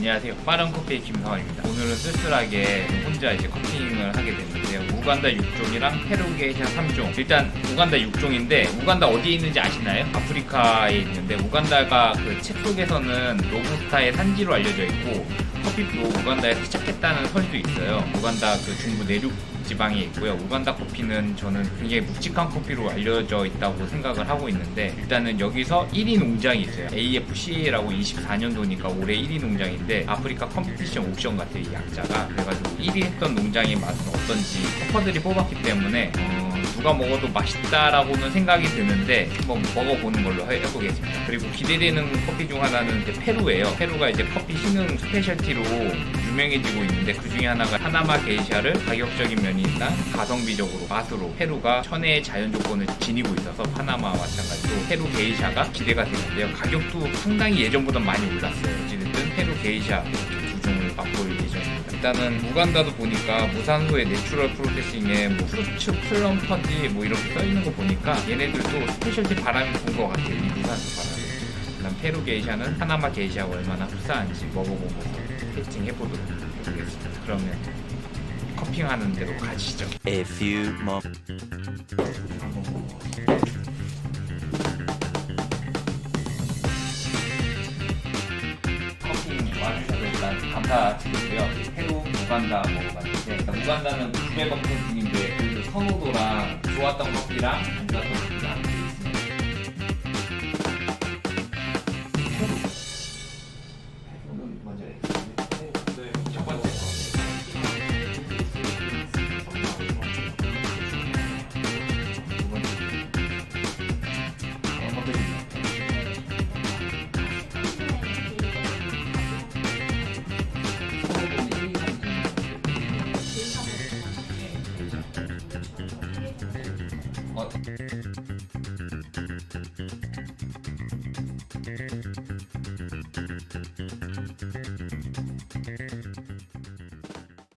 안녕하세요. 빠른 커피의 김성환입니다. 오늘은 쓸쓸하게 혼자 이제 커피잉을 하게 됐는데요. 우간다 6종이랑 페루게이샤 3종. 일단 우간다 6종인데 우간다 어디에 있는지 아시나요? 아프리카에 있는데 우간다가 그 책 속에서는 로부스타의 산지로 알려져 있고 커피도 우간다에서 시작했다는 설도 있어요. 우간다 그 중부 내륙 지방에 있고요. 우간다 커피는 저는 굉장히 묵직한 커피로 알려져 있다고 생각을 하고 있는데 일단은 여기서 1위 농장이 있어요. AFCA라고 24년도니까 올해 1위 농장인데 아프리카 컴피티션 옥션. 이 약자가 그래가지고 1위 했던 농장의 맛은 어떤지 커퍼들이 뽑았기 때문에 어, 누가 먹어도 맛있다라고는 생각이 드는데 한번 먹어보는 걸로 해- 해보겠습니다. 그리고 기대되는 커피 중 하나는 이제 페루예요. 페루가 이제 커피 신흥 스페셜티로 유명해지고 있는데 그 중에 하나가 파나마 게이샤를 가격적인 면이나 가성비적으로 맛으로 페루가 천혜의 자연 조건을 지니고 있어서 파나마와 마찬가지로 페루 게이샤가 기대가 되는데요. 가격도 상당히 예전보다 많이 올랐어요. 어찌됐든 페루 게이샤 두 종을 맛볼 예정입니다. 일단은 무간다도 보니까 무산소의 내추럴 프로세싱에 뭐 후르츠 플럼 퍼지 뭐 이렇게 써 있는 거 보니까 얘네들도 스페셜티 바람이 분것 같아요. 이 무산소 바람이. 그다음 페루 게이샤는 파나마 게이샤가 얼마나 흡사한지 먹어보고 테스팅 해보도록 하겠습니다. 그러면 커핑하는 대로 가시죠. A few mo- 커피 와주셔서 일단 감사드리고요. 페루, 우간다 먹어봤는데 우간다는 900원 편 중인데 그 선호도랑 좋았던 커피랑 안 좋았던 커피랑 있습니다. 페루. 페루는 먼저 어.